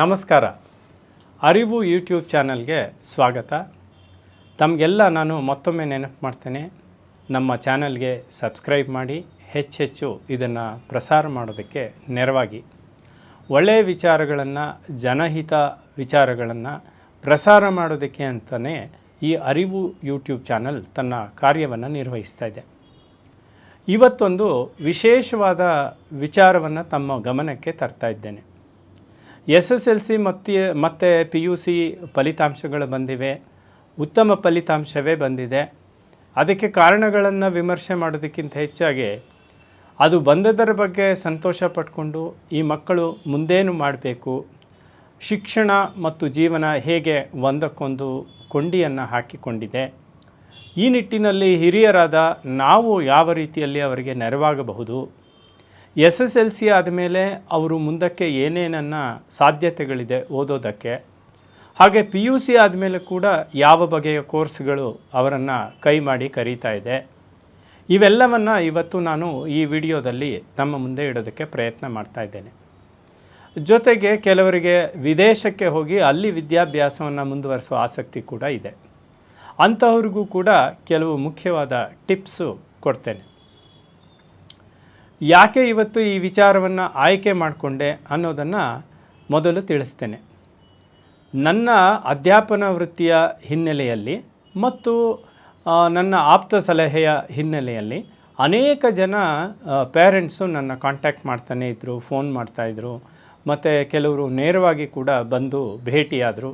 ನಮಸ್ಕಾರ. ಅರಿವು ಯೂಟ್ಯೂಬ್ ಚಾನಲ್ಗೆ ಸ್ವಾಗತ. ತಮಗೆಲ್ಲ ನಾನು ಮತ್ತೊಮ್ಮೆ ನೆನಪು ಮಾಡ್ತೇನೆ. ನಮ್ಮ ಚಾನಲ್ಗೆ ಸಬ್ಸ್ಕ್ರೈಬ್ ಮಾಡಿ ಹೆಚ್ಚೆಚ್ಚು ಇದನ್ನು ಪ್ರಸಾರ ಮಾಡೋದಕ್ಕೆ ನೆರವಾಗಿ. ಒಳ್ಳೆಯ ವಿಚಾರಗಳನ್ನು, ಜನಹಿತ ವಿಚಾರಗಳನ್ನು ಪ್ರಸಾರ ಮಾಡೋದಕ್ಕೆ ಅಂತಲೇ ಈ ಅರಿವು ಯೂಟ್ಯೂಬ್ ಚಾನಲ್ ತನ್ನ ಕಾರ್ಯವನ್ನು ನಿರ್ವಹಿಸ್ತಾ ಇದೆ. ಇವತ್ತೊಂದು ವಿಶೇಷವಾದ ವಿಚಾರವನ್ನು ತಮ್ಮ ಗಮನಕ್ಕೆ ತರ್ತಾ ಇದ್ದೇನೆ. ಎಸ್ ಎಸ್ ಎಲ್ ಸಿ ಮತ್ತು ಮತ್ತು ಪಿ ಯು ಸಿ ಫಲಿತಾಂಶಗಳು ಬಂದಿವೆ. ಉತ್ತಮ ಫಲಿತಾಂಶವೇ ಬಂದಿದೆ. ಅದಕ್ಕೆ ಕಾರಣಗಳನ್ನು ವಿಮರ್ಶೆ ಮಾಡೋದಕ್ಕಿಂತ ಹೆಚ್ಚಾಗಿ ಅದು ಬಂದದರ ಬಗ್ಗೆ ಸಂತೋಷ ಪಟ್ಕೊಂಡು ಈ ಮಕ್ಕಳು ಮುಂದೇನು ಮಾಡಬೇಕು, ಶಿಕ್ಷಣ ಮತ್ತು ಜೀವನ ಹೇಗೆ ಒಂದಕ್ಕೊಂದು ಕೊಂಡಿಯನ್ನು ಹಾಕಿಕೊಂಡಿದೆ. ಈ ನಿಟ್ಟಿನಲ್ಲಿ ಹಿರಿಯರಾದ ನಾವು ಯಾವ ರೀತಿಯಲ್ಲಿ ಅವರಿಗೆ ನೆರವಾಗಬಹುದು ಎಸ್ ಎಸ್ ಎಲ್ ಸಿ ಆದಮೇಲೆ ಅವರು ಮುಂದಕ್ಕೆ ಏನೇನನ್ನು ಸಾಧ್ಯತೆಗಳಿದೆ ಓದೋದಕ್ಕೆ, ಹಾಗೆ ಪಿ ಯು ಸಿ ಆದಮೇಲೆ ಕೂಡ ಯಾವ ಬಗೆಯ ಕೋರ್ಸ್ಗಳು ಅವರನ್ನು ಕೈ ಮಾಡಿ ಕರೀತಾ ಇದೆ. ಇವೆಲ್ಲವನ್ನು ಇವತ್ತು ನಾನು ಈ ವಿಡಿಯೋದಲ್ಲಿ ತಮ್ಮ ಮುಂದೆ ಇಡೋದಕ್ಕೆ ಪ್ರಯತ್ನ ಮಾಡ್ತಾ ಇದ್ದೇನೆ. ಜೊತೆಗೆ ಕೆಲವರಿಗೆ ವಿದೇಶಕ್ಕೆ ಹೋಗಿ ಅಲ್ಲಿ ವಿದ್ಯಾಭ್ಯಾಸವನ್ನು ಮುಂದುವರಿಸೋ ಆಸಕ್ತಿ ಕೂಡ ಇದೆ. ಅಂಥವ್ರಿಗೂ ಕೂಡ ಕೆಲವು ಮುಖ್ಯವಾದ ಟಿಪ್ಸು ಕೊಡ್ತೇನೆ. ಯಾಕೆ ಇವತ್ತು ಈ ವಿಚಾರವನ್ನು ಆಯ್ಕೆ ಮಾಡಿಕೊಂಡೆ ಅನ್ನೋದನ್ನು ಮೊದಲು ತಿಳಿಸ್ತೇನೆ. ನನ್ನ ಅಧ್ಯಾಪನ ವೃತ್ತಿಯ ಹಿನ್ನೆಲೆಯಲ್ಲಿ ಮತ್ತು ನನ್ನ ಆಪ್ತ ಸಲಹೆಯ ಹಿನ್ನೆಲೆಯಲ್ಲಿ ಅನೇಕ ಜನ ಪೇರೆಂಟ್ಸು ನನ್ನ ಕಾಂಟ್ಯಾಕ್ಟ್ ಮಾಡ್ತಾನೇ ಇದ್ದರು ಫೋನ್ ಮಾಡ್ತಾಯಿದ್ರು ಮತ್ತು ಕೆಲವರು ನೇರವಾಗಿ ಕೂಡ ಬಂದು ಭೇಟಿಯಾದರು.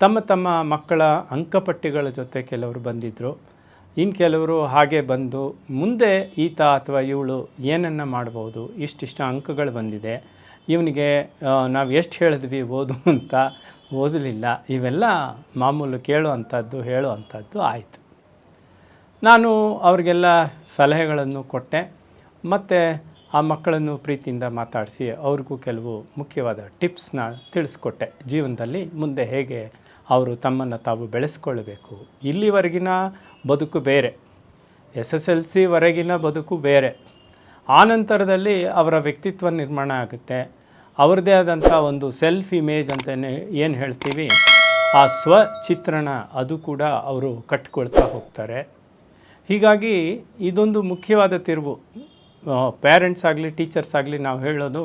ತಮ್ಮ ತಮ್ಮ ಮಕ್ಕಳ ಅಂಕಪಟ್ಟಿಗಳ ಜೊತೆ ಕೆಲವರು ಬಂದಿದ್ದರು ಇನ್ನು ಕೆಲವರು ಹಾಗೆ ಬಂದು ಮುಂದೆ ಈತ ಅಥವಾ ಇವಳು ಏನನ್ನು ಮಾಡ್ಬೋದು, ಇಷ್ಟಿಷ್ಟು ಅಂಕಗಳು ಬಂದಿದೆ. ಇವನಿಗೆ ನಾವು ಎಷ್ಟು ಹೇಳಿದ್ವಿ, ಓದು ಅಂತ ಓದಲಿಲ್ಲ. ಇವೆಲ್ಲ ಮಾಮೂಲು ಕೇಳುವಂಥದ್ದು ಹೇಳುವಂಥದ್ದು ಆಯಿತು. ನಾನು ಅವರಿಗೆಲ್ಲ ಸಲಹೆಗಳನ್ನು ಕೊಟ್ಟೆ. ಮತ್ತು ಆ ಮಕ್ಕಳನ್ನು ಪ್ರೀತಿಯಿಂದ ಮಾತಾಡಿಸಿ ಅವ್ರಿಗೂ ಕೆಲವು ಮುಖ್ಯವಾದ ಟಿಪ್ಸ್ನ ತಿಳಿಸ್ಕೊಟ್ಟೆ. ಜೀವನದಲ್ಲಿ ಮುಂದೆ ಹೇಗೆ ಅವರು ತಮ್ಮನ್ನು ತಾವು ಬೆಳೆಸ್ಕೊಳ್ಬೇಕು. ಇಲ್ಲಿವರೆಗಿನ ಬದುಕು ಬೇರೆ. ಎಸ್ ಎಸ್ ಎಲ್ ಸಿವರೆಗಿನ ಬದುಕು ಬೇರೆ. ಆನಂತರದಲ್ಲಿ ನಂತರದಲ್ಲಿ ಅವರ ವ್ಯಕ್ತಿತ್ವ ನಿರ್ಮಾಣ ಆಗುತ್ತೆ. ಅವ್ರದ್ದೇ ಆದಂಥ ಒಂದು ಸೆಲ್ಫ್ ಇಮೇಜ್ ಅಂತ ಏನು ಹೇಳ್ತೀವಿ? ಆ ಸ್ವಚಿತ್ರಣ ಅದು ಕೂಡ ಅವರು ಕಟ್ಕೊಳ್ತಾ ಹೋಗ್ತಾರೆ. ಹೀಗಾಗಿ ಇದೊಂದು ಮುಖ್ಯವಾದ ತಿರುವು. ಪೇರೆಂಟ್ಸ್ ಆಗಲಿ ಟೀಚರ್ಸ್ ಆಗಲಿ ನಾವು ಹೇಳೋದು,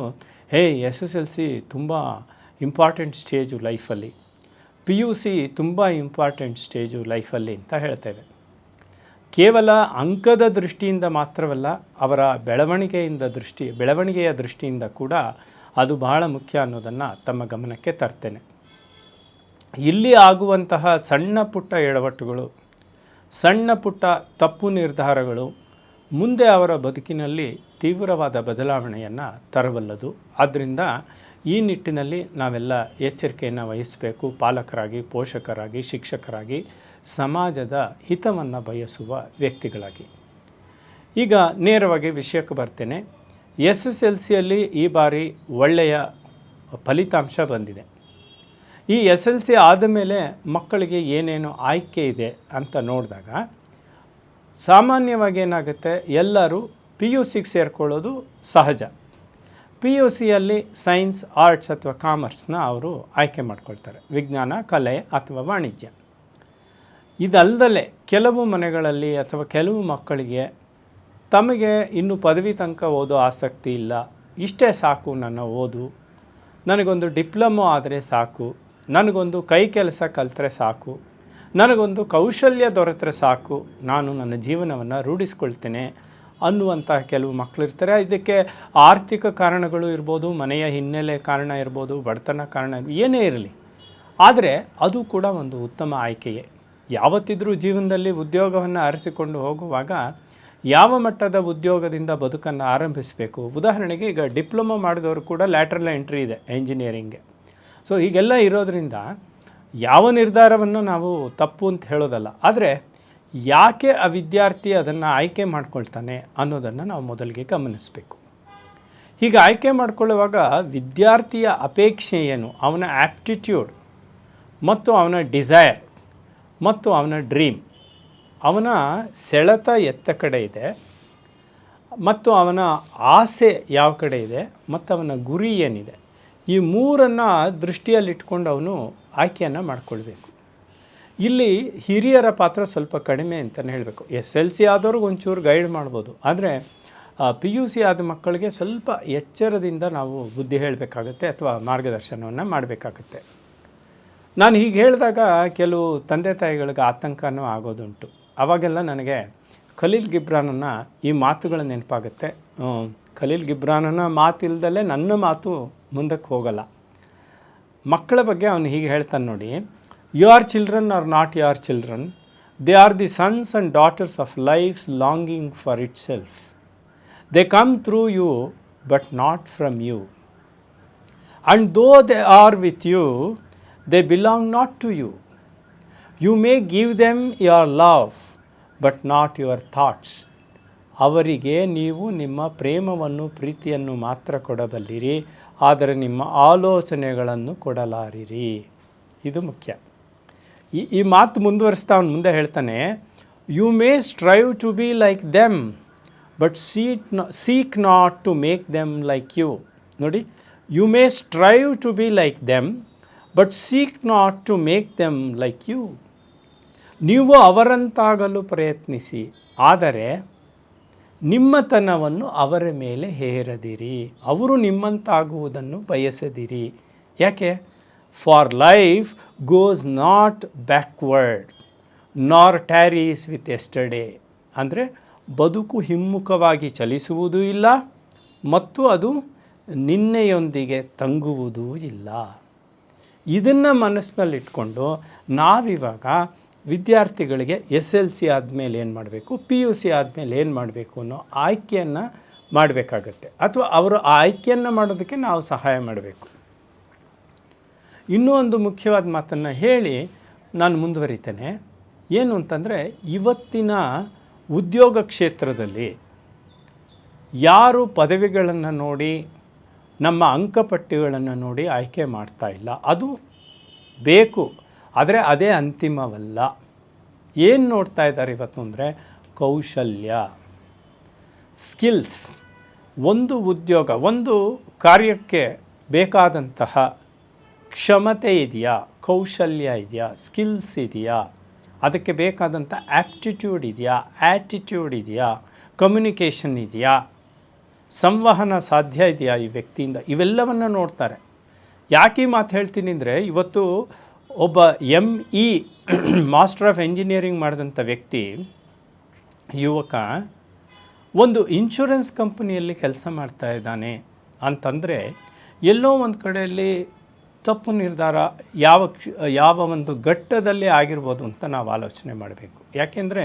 hey, S S L C ತುಂಬ ಇಂಪಾರ್ಟೆಂಟ್ ಸ್ಟೇಜು ಲೈಫಲ್ಲಿ ಪಿ ಯು ಸಿ ತುಂಬ ಇಂಪಾರ್ಟೆಂಟ್ ಸ್ಟೇಜು ಲೈಫಲ್ಲಿ ಅಂತ ಹೇಳ್ತೇವೆ. ಕೇವಲ ಅಂಕದ ದೃಷ್ಟಿಯಿಂದ ಮಾತ್ರವಲ್ಲ, ಅವರ ಬೆಳವಣಿಗೆಯಿಂದ ದೃಷ್ಟಿ, ಬೆಳವಣಿಗೆಯ ದೃಷ್ಟಿಯಿಂದ ಕೂಡ ಅದು ಬಹಳ ಮುಖ್ಯ ಅನ್ನೋದನ್ನು ತಮ್ಮ ಗಮನಕ್ಕೆ ತರ್ತೇನೆ. ಇಲ್ಲಿ ಆಗುವಂತಹ ಸಣ್ಣ ಪುಟ್ಟ ಎಡವಟ್ಟುಗಳು, ಸಣ್ಣ ಪುಟ್ಟ ತಪ್ಪು ನಿರ್ಧಾರಗಳು, ಮುಂದೆ ಅವರ ಬದುಕಿನಲ್ಲಿ ತೀವ್ರವಾದ ಬದಲಾವಣೆಯನ್ನು ತರಬಲ್ಲದು. ಆದ್ದರಿಂದ ಈ ನಿಟ್ಟಿನಲ್ಲಿ ನಾವೆಲ್ಲ ಎಚ್ಚರಿಕೆಯನ್ನು ವಹಿಸಬೇಕು. ಪಾಲಕರಾಗಿ, ಪೋಷಕರಾಗಿ, ಶಿಕ್ಷಕರಾಗಿ ಸಮಾಜದ ಹಿತವನ್ನು ಬಯಸುವ ವ್ಯಕ್ತಿಗಳಾಗಿ. ಈಗ ನೇರವಾಗಿ ವಿಷಯಕ್ಕೆ ಬರ್ತೇನೆ. ಎಸ್ ಎಸ್ ಎಲ್ ಸಿಯಲ್ಲಿ ಈ ಬಾರಿ ಒಳ್ಳೆಯ ಫಲಿತಾಂಶ ಬಂದಿದೆ. ಈ ಎಸ್ ಎಲ್ ಸಿ ಆದಮೇಲೆ ಮಕ್ಕಳಿಗೆ ಏನೇನು ಆಯ್ಕೆ ಇದೆ ಅಂತ ನೋಡಿದಾಗ ಸಾಮಾನ್ಯವಾಗಿ ಏನಾಗುತ್ತೆ, ಎಲ್ಲರೂ ಪಿ ಯು ಸಿಗೆ ಸೇರಿಕೊಳ್ಳೋದು ಸಹಜ. ಪಿ ಯು ಸಿಯಲ್ಲಿ ಸೈನ್ಸ್, ಆರ್ಟ್ಸ್ ಅಥವಾ ಕಾಮರ್ಸ್ನ ಅವರು ಆಯ್ಕೆ ಮಾಡ್ಕೊಳ್ತಾರೆ. ವಿಜ್ಞಾನ, ಕಲೆ ಅಥವಾ ವಾಣಿಜ್ಯ. ಇದಲ್ಲದಲೇ ಕೆಲವು ಮನೆಗಳಲ್ಲಿ ಅಥವಾ ಕೆಲವು ಮಕ್ಕಳಿಗೆ ತಮಗೆ ಇನ್ನು ಪದವಿ ತನಕ ಓದೋ ಆಸಕ್ತಿ ಇಲ್ಲ. ಇಷ್ಟೇ ಸಾಕು ನನ್ನ ಓದು. ನನಗೊಂದು ಡಿಪ್ಲೊಮೊ ಆದರೆ ಸಾಕು. ನನಗೊಂದು ಕೈ ಕೆಲಸ ಕಲಿತ್ರೆ ಸಾಕು. ನನಗೊಂದು ಕೌಶಲ್ಯ ದೊರೆತರೆ ಸಾಕು. ನಾನು ನನ್ನ ಜೀವನವನ್ನು ರೂಢಿಸ್ಕೊಳ್ತೇನೆ ಅನ್ನುವಂತಹ ಕೆಲವು ಮಕ್ಕಳಿರ್ತಾರೆ ಇದಕ್ಕೆ ಆರ್ಥಿಕ ಕಾರಣಗಳು ಇರ್ಬೋದು, ಮನೆಯ ಹಿನ್ನೆಲೆ ಕಾರಣ ಇರ್ಬೋದು, ಬಡತನ ಕಾರಣ ಏನೇ ಇರಲಿ. ಆದರೆ ಅದು ಕೂಡ ಒಂದು ಉತ್ತಮ ಆಯ್ಕೆಯೇ. ಯಾವತ್ತಿದ್ರೂ ಜೀವನದಲ್ಲಿ ಉದ್ಯೋಗವನ್ನು ಆರಿಸಿಕೊಂಡು ಹೋಗುವಾಗ ಯಾವ ಮಟ್ಟದ ಉದ್ಯೋಗದಿಂದ ಬದುಕನ್ನು ಆರಂಭಿಸಬೇಕು? ಉದಾಹರಣೆಗೆ ಈಗ ಡಿಪ್ಲೊಮಾ ಮಾಡಿದವರು ಕೂಡ ಲ್ಯಾಟ್ರಲ್ ಎಂಟ್ರಿ ಇದೆ ಎಂಜಿನಿಯರಿಂಗ್ಗೆ ಸೊ, ಹೀಗೆಲ್ಲ ಇರೋದರಿಂದ ಯಾವ ನಿರ್ಧಾರವನ್ನು ನಾವು ತಪ್ಪು ಅಂತ ಹೇಳೋದಲ್ಲ, ಆದರೆ ಯಾಕೆ ಆ ವಿದ್ಯಾರ್ಥಿ ಅದನ್ನು ಆಯ್ಕೆ ಮಾಡ್ಕೊಳ್ತಾನೆ ಅನ್ನೋದನ್ನು ನಾವು ಮೊದಲಿಗೆ ಗಮನಿಸಬೇಕು. ಹೀಗೆ ಆಯ್ಕೆ ಮಾಡಿಕೊಳ್ಳುವಾಗ ವಿದ್ಯಾರ್ಥಿಯ ಅಪೇಕ್ಷೆ ಏನು? ಅವನ ಆ್ಯಪ್ಟಿಟ್ಯೂಡ್ ಮತ್ತು ಅವನ ಡಿಸೈರ್. ಮತ್ತು ಅವನ ಡ್ರೀಮ್. ಅವನ ಸೆಳೆತ ಎತ್ತ ಕಡೆ ಇದೆ. ಮತ್ತು ಅವನ ಆಸೆ ಯಾವ ಕಡೆ ಇದೆ? ಮತ್ತು ಅವನ ಗುರಿ ಏನಿದೆ? ಈ ಮೂರನ್ನು ದೃಷ್ಟಿಯಲ್ಲಿಟ್ಕೊಂಡು ಅವನು ಆಯ್ಕೆಯನ್ನು ಮಾಡ್ಕೊಳ್ಬೇಕು. ಇಲ್ಲಿ ಹಿರಿಯರ ಪಾತ್ರ ಸ್ವಲ್ಪ ಕಡಿಮೆ ಅಂತಲೇ ಹೇಳಬೇಕು. ಎಸ್ ಎಲ್ ಸಿ ಆದವ್ರಿಗೆ ಒಂಚೂರು ಗೈಡ್ ಮಾಡ್ಬೋದು. ಆದರೆ ಪಿ ಯು ಸಿ ಆದ ಮಕ್ಕಳಿಗೆ ಸ್ವಲ್ಪ ಎಚ್ಚರದಿಂದ ನಾವು ಬುದ್ಧಿ ಹೇಳಬೇಕಾಗತ್ತೆ ಅಥವಾ ಮಾರ್ಗದರ್ಶನವನ್ನು ಮಾಡಬೇಕಾಗತ್ತೆ. ನಾನು ಹೀಗೆ ಹೇಳಿದಾಗ ಕೆಲವು ತಂದೆ ತಾಯಿಗಳಿಗೆ ಆತಂಕನೂ ಆಗೋದುಂಟು. ಅವಾಗೆಲ್ಲ ನನಗೆ ಖಲೀಲ್ ಗಿಬ್ರಾನನ್ನ ಈ ಮಾತುಗಳು ನೆನಪಾಗುತ್ತೆ. ಖಲೀಲ್ ಗಿಬ್ರಾನನ ಮಾತಿಲ್ದಲೇ ನನ್ನ ಮಾತು ಮುಂದಕ್ಕೆ ಹೋಗಲ್ಲ. ಮಕ್ಕಳ ಬಗ್ಗೆ ಅವನು ಹೀಗೆ ಹೇಳ್ತಾನೆ ನೋಡಿ you are children are not you are children they are the sons and daughters of life longing for itself they come through you but not from you and though they are with you, they belong not to you. You may give them your love, but not your thoughts. ಅವರಿಗೆ ನೀವು ನಿಮ್ಮ ಪ್ರೇಮವನ್ನು ಪ್ರೀತಿಯನ್ನು ಮಾತ್ರ ಕೊಡಬಲ್ಲಿರಿ ಆದರೆ ನಿಮ್ಮ ಆಲೋಚನೆಗಳನ್ನು ಕೊಡಲಾರಿರಿ ಇದು ಮುಖ್ಯ ಈ ಈ ಮಾತು ಮುಂದುವರಿಸ್ತಾ ಅವನು ಮುಂದೆ ಹೇಳ್ತಾನೆ you may strive to be like them but seat seek not to make them like you ನೋಡಿ you may strive to be like them but seek not to make them like you ನೀವು ಅವರಂತಾಗಲು ಪ್ರಯತ್ನಿಸಿ, ಆದರೆ ನಿಮ್ಮತನವನ್ನು ಅವರ ಮೇಲೆ ಹೇರದಿರಿ. ಅವರು ನಿಮ್ಮಂತಾಗುವುದನ್ನು ಬಯಸದಿರಿ. ಯಾಕೆ? For life goes not backward nor tarries with yesterday ಅಂದರೆ ಬದುಕು ಹಿಮ್ಮುಖವಾಗಿ ಚಲಿಸುವುದೂ ಇಲ್ಲ, ಮತ್ತು ಅದು ನಿನ್ನೆಯೊಂದಿಗೆ ತಂಗುವುದೂ ಇಲ್ಲ. ಇದನ್ನು ಮನಸ್ಸಿನಲ್ಲಿಟ್ಕೊಂಡು ನಾವಿವಾಗ ವಿದ್ಯಾರ್ಥಿಗಳಿಗೆ ಎಸ್ ಎಲ್ ಸಿ ಆದಮೇಲೆ ಏನು ಮಾಡಬೇಕು, ಪಿ ಯು ಸಿ ಆದಮೇಲೆ ಏನು ಮಾಡಬೇಕು ಅನ್ನೋ ಆಯ್ಕೆಯನ್ನು ಮಾಡಬೇಕಾಗತ್ತೆ. ಅಥವಾ ಅವರು ಆ ಆಯ್ಕೆಯನ್ನು ಮಾಡೋದಕ್ಕೆ ನಾವು ಸಹಾಯ ಮಾಡಬೇಕು. ಇನ್ನೂ ಒಂದು ಮುಖ್ಯವಾದ ಮಾತನ್ನು ಹೇಳಿ ನಾನು ಮುಂದುವರಿತೇನೆ. ಏನು ಅಂತಂದರೆ, ಇವತ್ತಿನ ಉದ್ಯೋಗ ಕ್ಷೇತ್ರದಲ್ಲಿ ಯಾರು ಪದವಿಗಳನ್ನು ನೋಡಿ ನಮ್ಮ ಅಂಕಪಟ್ಟಿಗಳನ್ನು ನೋಡಿ ಆಯ್ಕೆ ಮಾಡ್ತಾ ಇಲ್ಲ. ಅದು ಬೇಕು, ಆದರೆ ಅದೇ ಅಂತಿಮವಲ್ಲ. ಏನು ನೋಡ್ತಾ ಇದ್ದಾರೆ ಇವತ್ತು ಅಂದರೆ ಕೌಶಲ್ಯ ಸ್ಕಿಲ್ಸ್ ಒಂದು ಉದ್ಯೋಗ, ಒಂದು ಕಾರ್ಯಕ್ಕೆ ಬೇಕಾದಂತಹ ಕ್ಷಮತೆ ಇದೆಯಾ, ಕೌಶಲ್ಯ ಇದೆಯಾ ಸ್ಕಿಲ್ಸ್ ಇದೆಯಾ, ಅದಕ್ಕೆ ಬೇಕಾದಂಥ ಆ್ಯಪ್ಟಿಟ್ಯೂಡ್ ಇದೆಯಾ ಆ್ಯಟಿಟ್ಯೂಡ್ ಇದೆಯಾ ಕಮ್ಯುನಿಕೇಷನ್ ಇದೆಯಾ ಸಂವಹನ ಸಾಧ್ಯ ಇದೆಯಾ ಈ ವ್ಯಕ್ತಿಯಿಂದ? ಇವೆಲ್ಲವನ್ನು ನೋಡ್ತಾರೆ. ಯಾಕೆ ಮಾತು ಹೇಳ್ತೀನಿ ಅಂದರೆ, ಇವತ್ತು ಒಬ್ಬ M E master of engineering ಮಾಡಿದಂಥ ವ್ಯಕ್ತಿ, ಯುವಕ, ಒಂದು ಇನ್ಶೂರೆನ್ಸ್ ಕಂಪನಿಯಲ್ಲಿ ಕೆಲಸ ಮಾಡ್ತಾ ಇದ್ದಾನೆ ಅಂತಂದರೆ, ಎಲ್ಲೋ ಒಂದು ಕಡೆಯಲ್ಲಿ ತಪ್ಪು ನಿರ್ಧಾರ ಯಾವ ಯಾವ ಒಂದು ಘಟ್ಟದಲ್ಲಿ ಆಗಿರ್ಬೋದು ಅಂತ ನಾವು ಆಲೋಚನೆ ಮಾಡಬೇಕು. ಯಾಕೆಂದರೆ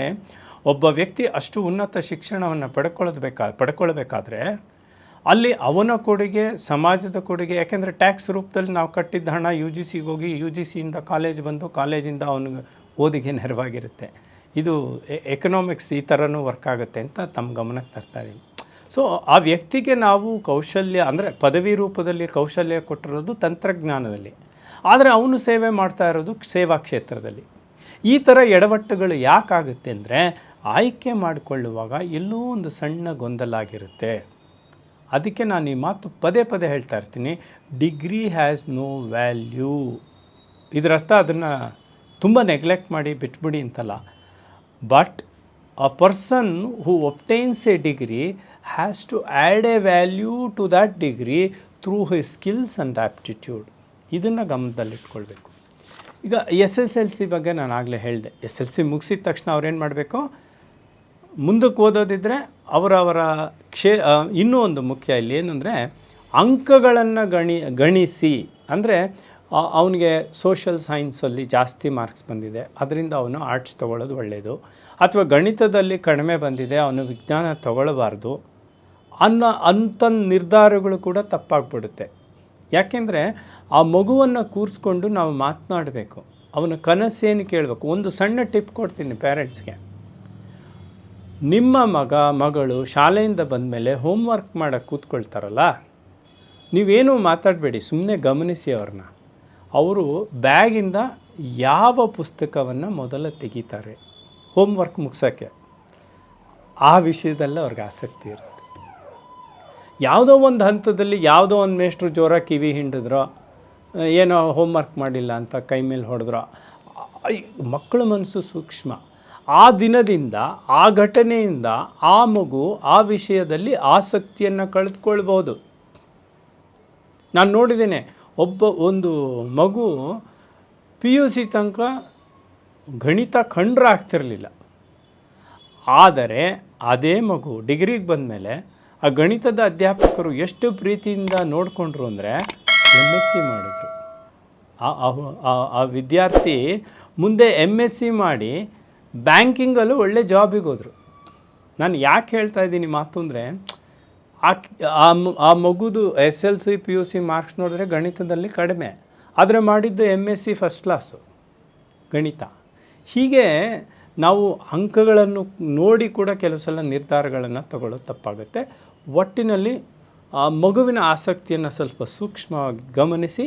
ಒಬ್ಬ ವ್ಯಕ್ತಿ ಅಷ್ಟು ಉನ್ನತ ಶಿಕ್ಷಣವನ್ನು ಪಡ್ಕೊಳ್ಳೋದು ಬೇಕಾ ಪಡ್ಕೊಳ್ಬೇಕಾದ್ರೆ ಅಲ್ಲಿ ಅವನ ಕೊಡುಗೆ, ಸಮಾಜದ ಕೊಡುಗೆ, ಯಾಕೆಂದರೆ ಟ್ಯಾಕ್ಸ್ ರೂಪದಲ್ಲಿ ನಾವು ಕಟ್ಟಿದ್ದ ಹಣ ಯು ಜಿ ಸಿಗೆ ಹೋಗಿ ಯು ಜಿ ಸಿಯಿಂದ ಕಾಲೇಜ್ ಬಂದು ಕಾಲೇಜಿಂದ ಅವನಿಗೆ ಓದಿಗೆ ನೆರವಾಗಿರುತ್ತೆ. ಇದು ಎಕನಾಮಿಕ್ಸ್ ಈ ಥರನೂ ವರ್ಕ್ ಆಗುತ್ತೆ ಅಂತ ತಮ್ಮ ಗಮನಕ್ಕೆ ತರ್ತಾ ಇದ್ದೀನಿ ಸೊ ಆ ವ್ಯಕ್ತಿಗೆ ನಾವು ಕೌಶಲ್ಯ, ಅಂದರೆ ಪದವಿ ರೂಪದಲ್ಲಿ ಕೌಶಲ್ಯ ಕೊಟ್ಟಿರೋದು ತಂತ್ರಜ್ಞಾನದಲ್ಲಿ. ಆದರೆ ಅವನು ಸೇವೆ ಮಾಡ್ತಾ ಇರೋದು ಸೇವಾ ಕ್ಷೇತ್ರದಲ್ಲಿ. ಈ ಥರ ಎಡವಟ್ಟುಗಳು ಯಾಕಾಗುತ್ತೆ ಅಂದರೆ ಆಯ್ಕೆ ಮಾಡಿಕೊಳ್ಳುವಾಗ ಎಲ್ಲೋ ಒಂದು ಸಣ್ಣ ಗೊಂದಲ ಆಗಿರುತ್ತೆ ಅದಕ್ಕೆ ನಾನು ಈ ಮಾತು ಪದೇ ಪದೇ ಹೇಳ್ತಾ ಇರ್ತೀನಿ. ಡಿಗ್ರಿ ಹ್ಯಾಸ್ ನೋ ವ್ಯಾಲ್ಯೂ ಇದರರ್ಥ ಅದನ್ನು ತುಂಬ ನೆಗ್ಲೆಕ್ಟ್ ಮಾಡಿ ಬಿಟ್ಬಿಡಿ ಅಂತಲ್ಲ. But a person who obtains a degree has to add a value to that degree through his skills and aptitude ಇದನ್ನು ಗಮನದಲ್ಲಿಟ್ಕೊಳ್ಬೇಕು. ಈಗ ಎಸ್ ಎಸ್ ಎಲ್ ಸಿ ಬಗ್ಗೆ ನಾನು ಆಗಲೇ ಹೇಳಿದೆ. ಎಸ್ ಎಲ್ ಸಿ ಮುಗಿಸಿದ ತಕ್ಷಣ ಅವ್ರೇನು ಮಾಡಬೇಕು? ಮುಂದಕ್ಕೆ ಓದೋದಿದ್ದರೆ ಅವರವರ ಕ್ಷೇ ಇನ್ನೂ ಒಂದು ಮುಖ್ಯ ಇಲ್ಲಿ ಏನಂದರೆ ಅಂಕಗಳನ್ನು ಗಣಿ, ಗಣಿಸಿ, ಅಂದರೆ ಅವನಿಗೆ ಸೋಷಲ್ ಸೈನ್ಸಲ್ಲಿ ಜಾಸ್ತಿ ಮಾರ್ಕ್ಸ್ ಬಂದಿದೆ. ಅದರಿಂದ ಅವನು ಆರ್ಟ್ಸ್ ತೊಗೊಳ್ಳೋದು ಒಳ್ಳೆಯದು ಅಥವಾ ಗಣಿತದಲ್ಲಿ ಕಡಿಮೆ ಬಂದಿದೆ, ಅವನು ವಿಜ್ಞಾನ ತಗೊಳ್ಳಬಾರ್ದು ಅನ್ನೋ ಅಂಥ ನಿರ್ಧಾರಗಳು ಕೂಡ ತಪ್ಪಾಗ್ಬಿಡುತ್ತೆ. ಯಾಕೆಂದರೆ ಆ ಮಗುವನ್ನು ಕೂರಿಸ್ಕೊಂಡು ನಾವು ಮಾತನಾಡಬೇಕು. ಅವನ ಕನಸೇನು ಕೇಳಬೇಕು? ಒಂದು ಸಣ್ಣ ಟಿಪ್ ಕೊಡ್ತೀನಿ ಪೇರೆಂಟ್ಸ್ಗೆ ನಿಮ್ಮ ಮಗ, ಮಗಳು ಶಾಲೆಯಿಂದ ಬಂದ ಮೇಲೆ ಹೋಮ್ವರ್ಕ್ ಮಾಡೋಕ್ಕೆ ಕೂತ್ಕೊಳ್ತಾರಲ್ಲ? ನೀವೇನೂ ಮಾತಾಡಬೇಡಿ ಸುಮ್ಮನೆ ಗಮನಿಸಿ ಅವ್ರನ್ನ. ಅವರು ಬ್ಯಾಗಿಂದ ಯಾವ ಪುಸ್ತಕವನ್ನು ಮೊದಲ ತೆಗಿತಾರೆ? ಹೋಮ್ವರ್ಕ್ ಮುಗಿಸೋಕ್ಕೆ. ಆ ವಿಷಯದಲ್ಲಿ ಅವ್ರಿಗೆ ಆಸಕ್ತಿ ಇರುತ್ತೆ. ಯಾವುದೋ ಒಂದು ಹಂತದಲ್ಲಿ ಯಾವುದೋ ಒಂದು ಮೇಷ್ಟ್ರು ಜೋರ ಕಿವಿ ಹಿಂಡಿದ್ರೋ, ಏನೋ ಹೋಮ್ವರ್ಕ್ ಮಾಡಿಲ್ಲ ಅಂತ ಕೈ ಮೇಲೆ ಹೊಡೆದ್ರೋ ಮಕ್ಕಳ ಮನಸ್ಸು ಸೂಕ್ಷ್ಮ. ಆ ದಿನದಿಂದ, ಆ ಘಟನೆಯಿಂದ ಆ ಮಗು ಆ ವಿಷಯದಲ್ಲಿ ಆಸಕ್ತಿಯನ್ನು ಕಳೆದುಕೊಳ್ಬೋದು ನಾನು ನೋಡಿದ್ದೇನೆ, ಒಬ್ಬ ಒಂದು ಮಗು ಪಿ ಯು ಸಿ ತನಕ ಗಣಿತ ಕಂಡ್ರೆ ಆದರೆ ಅದೇ ಮಗು ಡಿಗ್ರಿಗೆ ಬಂದಮೇಲೆ ಆ ಗಣಿತದ ಅಧ್ಯಾಪಕರು ಎಷ್ಟು ಪ್ರೀತಿಯಿಂದ ನೋಡಿಕೊಂಡ್ರು ಅಂದರೆ ಎಂ ಎಸ್ ಸಿ ಮಾಡಿದ್ರು. ಆ ವಿದ್ಯಾರ್ಥಿ ಮುಂದೆ ಎಂ ಎಸ್ ಸಿ ಮಾಡಿ ಬ್ಯಾಂಕಿಂಗಲ್ಲೂ ಒಳ್ಳೆ ಜಾಬಿಗೆ ಹೋದರು. ನಾನು ಯಾಕೆ ಹೇಳ್ತಾ ಇದ್ದೀನಿ ಮಾತು ಅಂದರೆ ಆ ಮಗುದು S L C, P U C marks ನೋಡಿದ್ರೆ ಗಣಿತದಲ್ಲಿ ಕಡಿಮೆ. ಆದರೆ ಮಾಡಿದ್ದು M S C first class ಗಣಿತ. ಹೀಗೆ ನಾವು ಅಂಕಗಳನ್ನು ನೋಡಿ ಕೂಡ ಕೆಲವು ಸಲ ನಿರ್ಧಾರಗಳನ್ನು ತಗೊಳ್ಳೋದು ತಪ್ಪಾಗುತ್ತೆ. ಒಟ್ಟಿನಲ್ಲಿ, ಆ ಮಗುವಿನ ಆಸಕ್ತಿಯನ್ನು ಸ್ವಲ್ಪ ಸೂಕ್ಷ್ಮವಾಗಿ ಗಮನಿಸಿ,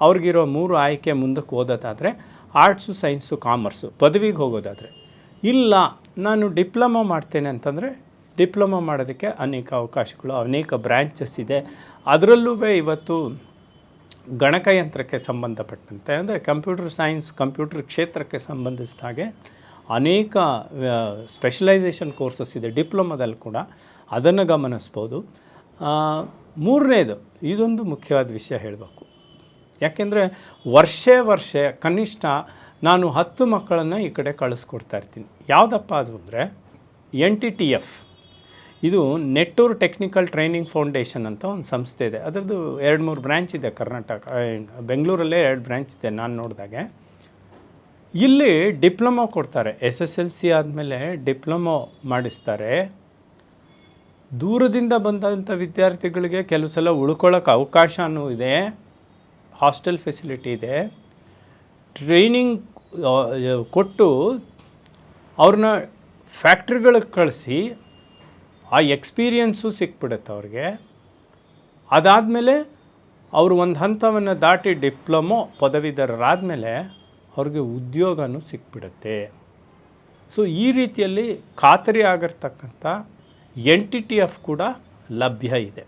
ಅವ್ರಿಗಿರೋ ಮೂರು ಆಯ್ಕೆ ಮುಂದಕ್ಕೆ ಓದೋದಾದರೆ ಆರ್ಟ್ಸು ಸೈನ್ಸು ಕಾಮರ್ಸು ಪದವಿಗೆ ಹೋಗೋದಾದರೆ. ಇಲ್ಲ, ನಾನು ಡಿಪ್ಲೊಮಾ ಮಾಡ್ತೇನೆ ಅಂತಂದರೆ ಡಿಪ್ಲೊಮಾ ಮಾಡೋದಕ್ಕೆ ಅನೇಕ ಅವಕಾಶಗಳು, ಅನೇಕ ಬ್ರ್ಯಾಂಚಸ್ ಇದೆ. ಅದರಲ್ಲೂ ಇವತ್ತು ಗಣಕಯಂತ್ರಕ್ಕೆ ಸಂಬಂಧಪಟ್ಟಂತೆ, ಅಂದರೆ ಕಂಪ್ಯೂಟರ್ ಸೈನ್ಸ್ ಕಂಪ್ಯೂಟರ್ ಕ್ಷೇತ್ರಕ್ಕೆ ಸಂಬಂಧಿಸಿದ ಹಾಗೆ ಅನೇಕ ಸ್ಪೆಷಲೈಸೇಷನ್ ಕೋರ್ಸಸ್ ಇದೆ, ಡಿಪ್ಲೊಮಾದಲ್ಲಿ ಕೂಡ ಅದನ್ನು ಗಮನಿಸ್ಬೋದು. ಮೂರನೇದು, ಇದೊಂದು ಮುಖ್ಯವಾದ ವಿಷಯ ಹೇಳಬೇಕು. ಯಾಕೆಂದರೆ ವರ್ಷೇ ವರ್ಷ ಕನಿಷ್ಠ ನಾನು ಹತ್ತು ಮಕ್ಕಳನ್ನು ಈ ಕಡೆ ಕಳಿಸ್ಕೊಡ್ತಾ ಇರ್ತೀನಿ. ಯಾವುದಪ್ಪ ಅದು ಅಂದರೆ ಎನ್ ಟಿ ಟಿ ಎಫ್ ಇದು ನೆಟ್ಟೂರ್ ಟೆಕ್ನಿಕಲ್ ಟ್ರೈನಿಂಗ್ ಫೌಂಡೇಶನ್ ಅಂತ ಒಂದು ಸಂಸ್ಥೆ ಇದೆ. ಅದರದ್ದು ಎರಡು ಮೂರು ಬ್ರ್ಯಾಂಚ್ ಇದೆ ಕರ್ನಾಟಕ ಬೆಂಗಳೂರಲ್ಲೇ ಎರಡು ಬ್ರ್ಯಾಂಚ್ ಇದೆ ನಾನು ನೋಡಿದಾಗೆ. ಇಲ್ಲಿ ಡಿಪ್ಲೊಮೊ ಕೊಡ್ತಾರೆ. ಎಸ್ ಎಸ್ ಎಲ್ ಸಿ ಆದಮೇಲೆ ಡಿಪ್ಲೊಮೊ ಮಾಡಿಸ್ತಾರೆ. ದೂರದಿಂದ ಬಂದಂಥ ವಿದ್ಯಾರ್ಥಿಗಳಿಗೆ ಕೆಲವು ಸಲ ಉಳ್ಕೊಳ್ಳೋಕೆ ಅವಕಾಶನೂ ಇದೆ. ಹಾಸ್ಟೆಲ್ ಫೆಸಿಲಿಟಿ ಇದೆ. ಟ್ರೈನಿಂಗ್ ಕೊಟ್ಟು ಅವ್ರನ್ನ ಫ್ಯಾಕ್ಟ್ರಿಗಳಿಗೆ ಕಳಿಸಿ ಆ ಎಕ್ಸ್ಪೀರಿಯನ್ಸು ಸಿಕ್ಬಿಡುತ್ತೆ ಅವ್ರಿಗೆ. ಅದಾದಮೇಲೆ ಅವರು ಒಂದು ಹಂತವನ್ನು ದಾಟಿ ಡಿಪ್ಲೊಮೊ ಪದವೀಧರರಾದಮೇಲೆ ಅವ್ರಿಗೆ ಉದ್ಯೋಗನೂ ಸಿಕ್ಬಿಡುತ್ತೆ. ಸೊ ಈ ರೀತಿಯಲ್ಲಿ ಖಾತರಿ ಆಗಿರ್ತಕ್ಕಂಥ ಎನ್ ಟಿ ಟಿ ಎಫ್ ಕೂಡ ಲಭ್ಯ ಇದೆ.